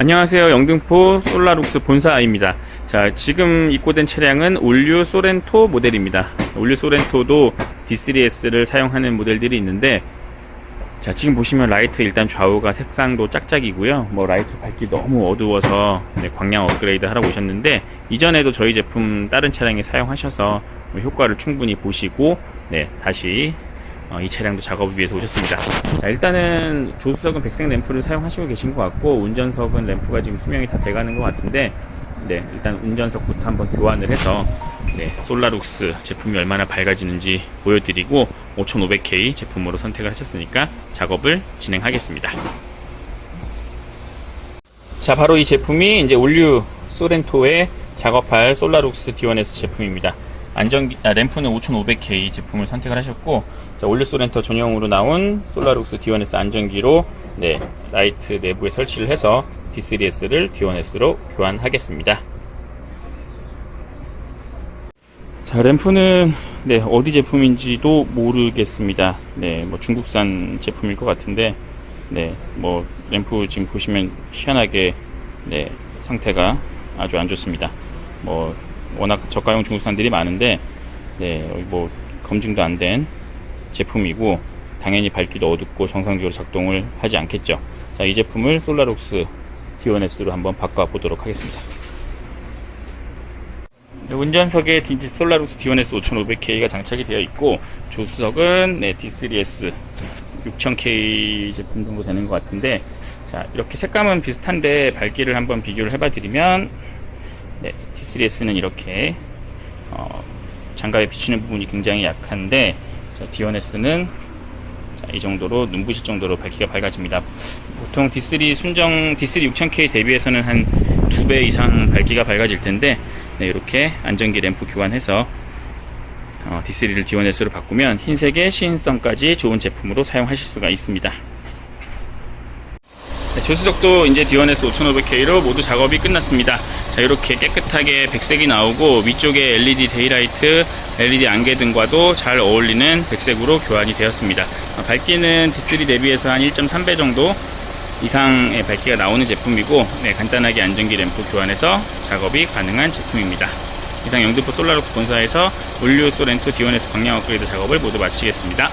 안녕하세요. 영등포 솔라룩스 본사입니다. 자, 지금 입고된 차량은 올류 소렌토 모델입니다. 올류 소렌토도 D3S를 사용하는 모델들이 있는데, 자, 지금 보시면 라이트 일단 좌우가 색상도 짝짝이고요. 뭐 라이트 밝기 너무 어두워서 네, 광량 업그레이드 하러 오셨는데, 이전에도 저희 제품 다른 차량에 사용하셔서 뭐 효과를 충분히 보시고, 네, 다시 어, 이 차량도 작업을 위해서 오셨습니다. 자, 일단은 조수석은 백색 램프를 사용하시고 계신 것 같고, 운전석은 램프가 지금 수명이 다 돼가는 것 같은데, 네, 일단 운전석부터 한번 교환을 해서, 네, 솔라룩스 제품이 얼마나 밝아지는지 보여드리고, 5500K 제품으로 선택을 하셨으니까 작업을 진행하겠습니다. 자, 바로 이 제품이 이제 올류 소렌토에 작업할 솔라룩스 D1S 제품입니다. 안전 아, 램프는 5500K 제품을 선택을 하셨고, 자, 올류 소렌토 전용으로 나온 솔라룩스 D1S 안전기로 네, 라이트 내부에 설치를 해서 D3S를 D1S로 교환하겠습니다. 자, 램프는 네, 어디 제품인지도 모르겠습니다. 네, 뭐 중국산 제품일 것 같은데 네, 뭐 램프 지금 보시면 희한하게 네, 상태가 아주 안 좋습니다. 뭐 워낙 저가형 중국산들이 많은데 네, 뭐 검증도 안 된 제품이고 당연히 밝기도 어둡고 정상적으로 작동을 하지 않겠죠. 자, 이 제품을 솔라룩스 D1S로 한번 바꿔 보도록 하겠습니다. 네, 운전석에 딘지 솔라룩스 D1S 5500K가 장착이 되어 있고 조수석은 네, D3S 6000K 제품 정도 되는 것 같은데 자 이렇게 색감은 비슷한데 밝기를 한번 비교를 해봐 드리면 네, D3S는 이렇게 어, 장갑에 비추는 부분이 굉장히 약한데 자, D1S는 자, 이 정도로 눈부실 정도로 밝기가 밝아집니다. 보통 D3 순정 D3 6000K 대비해서는 한 두 배 이상 밝기가 밝아질 텐데 네, 이렇게 안전기 램프 교환해서 어, D3를 D1S로 바꾸면 흰색의 시인성까지 좋은 제품으로 사용하실 수가 있습니다. 네, 조수석도 이제 D1S 5500K로 모두 작업이 끝났습니다. 자, 이렇게 깨끗하게 백색이 나오고 위쪽에 LED 데이라이트, LED 안개 등과도 잘 어울리는 백색으로 교환이 되었습니다. 어, 밝기는 D3 대비해서 한 1.3배 정도 이상의 밝기가 나오는 제품이고 네, 간단하게 안전기 램프 교환해서 작업이 가능한 제품입니다. 이상 영등포 솔라룩스 본사에서 올류 소렌토 D1S 광량 업그레이드 작업을 모두 마치겠습니다.